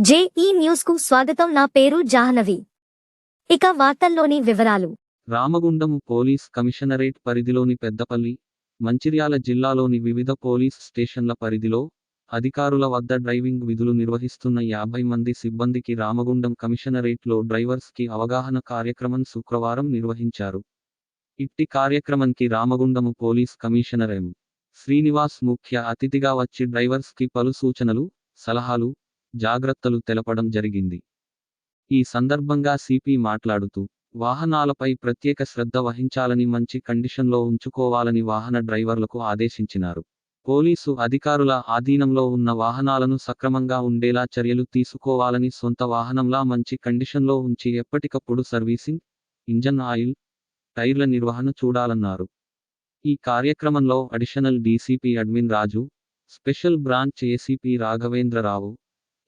JEE న్యూస్కు స్వాగతం. నా పేరు జాహ్నవి. ఇక వార్తల్లోని వివరాలు. రామగుండం పోలీస్ కమిషనరేట్ పరిధిలోని పెద్దపల్లి మంచిర్యాల జిల్లాలోని వివిధ పోలీస్ స్టేషన్ల పరిధిలో అధికారుల వద్ద డ్రైవింగ్ విధులు నిర్వహిస్తున్న యాభై మంది సిబ్బందికి రామగుండం కమిషనరేట్లో డ్రైవర్స్కి అవగాహన కార్యక్రమం శుక్రవారం నిర్వహించారు. ఇట్టి కార్యక్రమంకి Ramagundam police commissioner M. Srinivas ముఖ్య అతిథిగా వచ్చి డ్రైవర్స్కి పలు సూచనలు సలహాలు జాగ్రత్తలు తెలపడం జరిగింది. ఈ సందర్భంగా సిపి మాట్లాడుతూ వాహనాలపై ప్రత్యేక శ్రద్ధ వహించాలని మంచి కండిషన్లో ఉంచుకోవాలని వాహన డ్రైవర్లకు ఆదేశించినారు. పోలీసు అధికారుల ఆధీనంలో ఉన్న వాహనాలను సక్రమంగా ఉండేలా చర్యలు తీసుకోవాలని సొంత వాహనంలా మంచి కండిషన్లో ఉంచి ఎప్పటికప్పుడు సర్వీసింగ్ ఇంజన్ ఆయిల్ టైర్ల నిర్వహణ చూడాలన్నారు. ఈ కార్యక్రమంలో additional DCP admin Raju special branch ACP Raghavendra Rao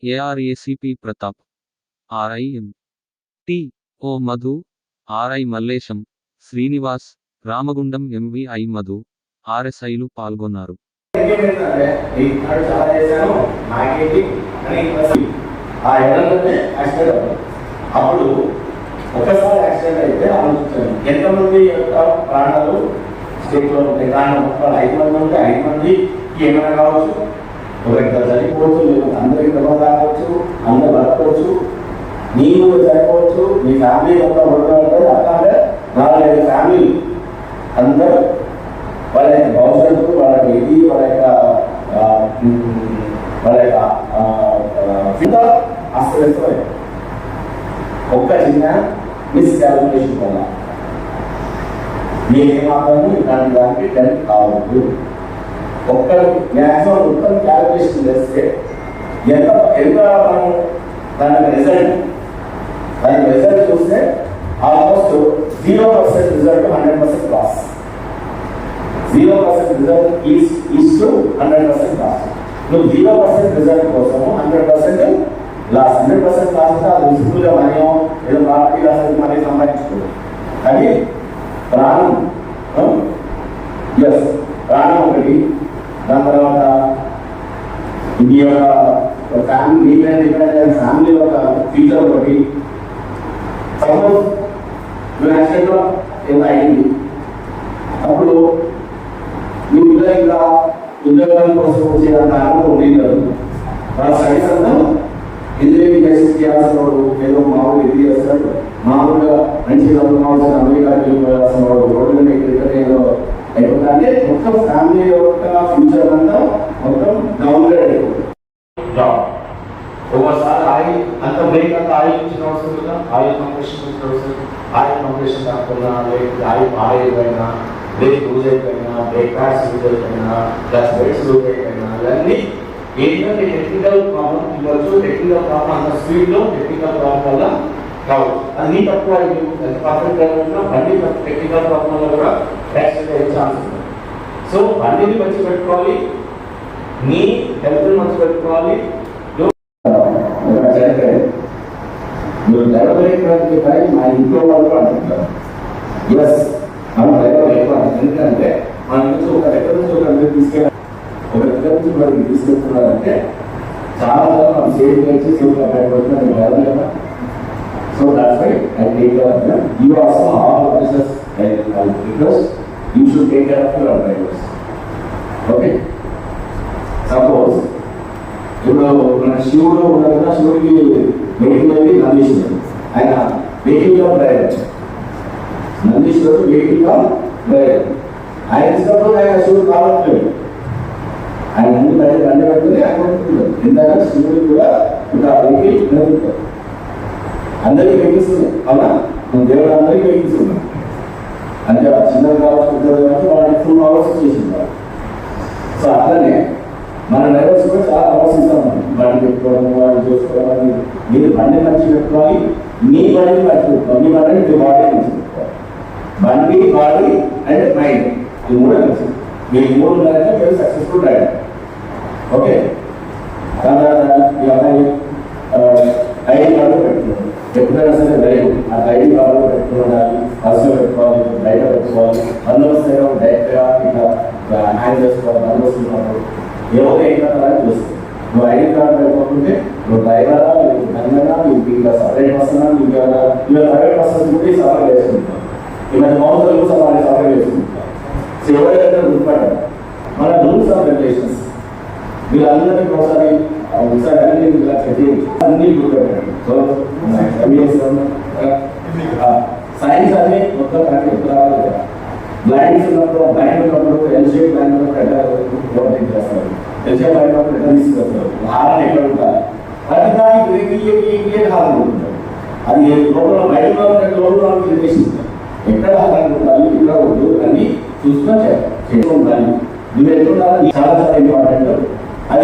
AR ACP Pratap. RI M. T. O Madhu. RI Mallesham. Srinivas. Ramagundam MVI Madhu. ఆర్ఎస్ఐలు పాల్గొన్నారు. అప్పుడు ఒకసారి యాక్సిడెంట్ అయితే ఆలోచించాను. ఎంతమంది యొక్క ప్రాణాలు స్టేట్లో ఉంటాయి? కానీ ఐదు మంది ఉంటే ఐదు మంది ఏమైనా కావచ్చు? ఒకరికి చనిపోవచ్చు లేదు అందరికి దెబ్బ తాగవచ్చు అందరు బతకవచ్చు నీవు చనిపోవచ్చు నీ ఫ్యామిలీ అంతా ఉండడం అట్లాగే నాలుగైదు ఫ్యామిలీ అందరూ వాళ్ళ యొక్క భవిష్యత్తు వాళ్ళ యొక్క ఇది వాళ్ళ యొక్క ఆ, వాళ్ళ యొక్క అస్తవ్యస్తమై ఒక్క చిన్న మిస్కాల్కులేషన్ వల్ల. మీరేమాత్రము ఇలాంటి దానికి టెన్ కావద్దు. ఒక్కరు మ్యాక్సిమం మొత్తం క్యాలిక్యులేషన్ చేస్తే ఎంత ఎంత మనం దాని రిజల్ట్ దాని రిజల్ట్ చూస్తే almost zero percent result hundred percent loss zero percent result is is to hundred percent loss నువ్వు జీరో పర్సెంట్ రిజల్ట్ కోసం hundred percent loss hundred percent loss అంటే అది విజిబుల్గా మనో ఏదో ప్రాపర్టీ లాస్ అయితే మనీ సంపాదించుకోదు కానీ ప్రాణం ఎస్ ప్రాణం ఒకటి దాని తర్వాత ఇది ఒక ఫ్యామిలీ డిపెండ్ ఫ్యామిలీ ఒక ఫ్యూచర్ ఒకటి. సపోజ్ నువ్వు యాక్సిడెంట్లో ఏదో అయింది. అప్పుడు మీ పిల్లలు ఇంకా ఉద్యోగాల కోసం వచ్చేంత అనుభవం ఉండేది వాళ్ళ స్టడీస్ అంతా ఇంజనీరింగ్ చేసి చేయాల్సిన వాడు ఏదో మామూలు ఇది చేస్తాడు. మామూలుగా మంచి చదువుకోవాల్సిన అమెరికా వెళ్ళాల్సిన అంటే మొత్తం ఫ్యామిలీ యొక్క ఫ్యూచర్ అంతా మొత్తం డౌన్గ్రేడ్ అయిపోతుంది జాబ్ ఒకసారి ఆయిల్ అంత బ్రేక్ అంతా ఆయిల్ ఇచ్చిన అవసరం లేదా ఆయిల్ కంప్రెషన్ ఇచ్చిన అవసరం? ఆయిల్ కంప్రెషన్ కాకుండా లేకపోతే ఆయిల్ ఆయిపోయినా బ్రేక్ లూజ్ అయిపోయినా బ్రేక్ ప్యాడ్స్ లూజ్ అయిపోయినా ప్లస్ బ్రేక్స్ లూజ్ అయిపోయినా ఇవన్నీ ఏంటంటే టెక్నికల్ ప్రాబ్లం ఇవ్వచ్చు టెక్నికల్ ప్రాబ్లం అంత స్పీడ్లో టెక్నికల్ ప్రాబ్లం వల్ల కావచ్చు అది నీ తక్కువ ఎంత పర్ఫెక్ట్ డ్రైవర్ బండి టెక్నికల్ ప్రాబ్లం వల్ల కూడా యాక్సిడెంట్ అయ్యే ఛాన్స్ ఉంది. సో అన్నిటి మంచి పెట్టుకోవాలి. నీ హెల్త్ మంచి పెట్టుకోవాలి మీరు డ్రైవర్ ఎక్కడానికి కానీ మా ఇంట్లో వాళ్ళు కూడా అంటున్నారు ఎస్ మనం డ్రైవర్ ఎక్కువ ఎందుకంటే మన నుంచి ఒక దగ్గర నుంచి ఒక దగ్గర తీసుకెళ్ళి ఒక దగ్గర నుంచి మనకి తీసుకెళ్తున్నారంటే చాలా మనం సేవ్ చేసి సేవ్ కట్టకపోతున్నా డ్రైవర్ కదా. So that's why I take you also all officers request you should take care of your drivers okay suppose ఇప్పుడు మన శివుడు ఉన్నాడు కదా శివుడికి వెహికల్ అనేది నందీశ్వరుడు ఆయన వెహికల్ గా డ్రైవర్ నందీశ్వరుడు వెహికల్ గా డ్రైవర్ ఆయన ఇచ్చినప్పుడు ఆయన శివుడు కావట్లేదు ఆయన ముందు బయట బండి పెట్టుకుని ఆయన కొట్టుకుంటాడు ఎందుకంటే శివుడు కూడా ఒక వెహికల్ నడుపుతాడు అందరికీ వెహికల్స్ ఉన్నాయి అవునా మన దేవుడు అందరికీ వెహికల్స్ ఉన్నాయి అంటే ఆ చిన్నది కావచ్చు పెద్దది కావచ్చు వాళ్ళకి ఫుల్ అవర్స్ చేసింది సో అట్లనే మన డ్రైవర్స్ కూడా చాలా ఆలోచిస్తాం బండి పెట్టుకోవడం వాళ్ళు చూసుకోవడం మీరు బండి మంచి పెట్టుకోవాలి మీ బండి మంచి పెట్టుకోవాలి. మీ బండి మీ బాడీ మంచి పెట్టుకోవాలి. బండి బాడీ అండ్ మైండ్ ఈ మూడే మంచి మీరు మూడు ఉన్నారంటే మీరు సక్సెస్ఫుల్ డ్రైవర్ ఓకే తర్వాత ఈ అమ్మాయి ఐడి కార్డు పెట్టుకోవాలి ఎప్పుడైనా సరే డైరీ ఆ డైరీ కార్డు పెట్టుకోవాలి ఉండాలి పెట్టుకోవాలి బయట పెట్టుకోవాలి బందోబస్తు డైరెక్ట్గా ఇట్లా హ్యాండ్ చేసుకోవాలి బందోబస్తు ఉన్నప్పుడు ఎవరు ఏం కావాలని చూస్తుంది. నువ్వు ఐడి కార్డు పెట్టుకుంటే నువ్వు డ్రైవరా జనరల్గా మీకు ఇంకా సపరేట్ పర్సన్ మీకు ఇవాళ ప్రైవేట్ పర్సన్స్ కూడా సపరేట్ చేసుకుంటాం ఇవాళ కౌన్సిల్ కూడా సపరేట్ సపరేట్ చేసుకుంటాం సో ఎవరైతే గుర్తుపడ్డారు మన రూల్స్ ఆఫ్ రెగ్యులేషన్స్ వీళ్ళందరికీ ఒకసారి ఒకసారి అన్ని ఇలా చెప్పి అన్ని గుర్తుపెట్టండి సో సైన్స్ అన్ని మొత్తం కరెక్ట్ రావాలి కదా బ్లైండ్స్ ఉన్నప్పుడు బ్లైండ్ ఉన్నప్పుడు ఎల్షేప్ బ్లైండ్ ఉన్నప్పుడు ఎట్లా ఓవర్టేక్ చేస్తారు ఎల్షేప్ బ్లైండ్ ఉన్నప్పుడు ఎట్లా తీసుకొస్తారు హారం ఎక్కడ ఉంటారు ప్రతి దానికి హారం ఉంటుంది అది లోపల బయట లోపల ఎక్కడ హారం ఉండాలి ఇక్కడ ఉండదు అని చూసుకొని చేయాలి ఉండాలి ఎక్కడ చాలా చాలా ఇంపార్టెంట్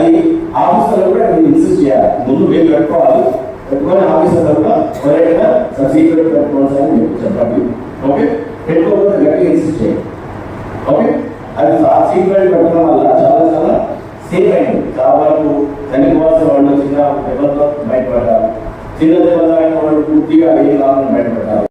అది ఆఫీసర్లు కూడా మీరు ఇన్సిస్ట్ చేయాలి. ముందు మీరు పెట్టుకోవాలి పెట్టుకొని ఆఫీసర్లు కూడా ఎవరైనా సీక్రెట్ పెట్టుకోవాల్సి అని చెప్పి చెప్పండి. ఓకే? పెట్టుకోకపోతే గట్టిగా ఇన్సిస్ట్ చేయండి. ఓకే? అది ఆ సీక్రెట్ పెట్టడం వల్ల చాలా చాలా సేఫ్ అయింది చాలా వరకు చనిపోవాల్సిన వాళ్ళు చిన్న దెబ్బలతో బయటపడ్డారు చిన్న దెబ్బలు వాళ్ళు పూర్తిగా ఏ లాభం బయటపడ్డారు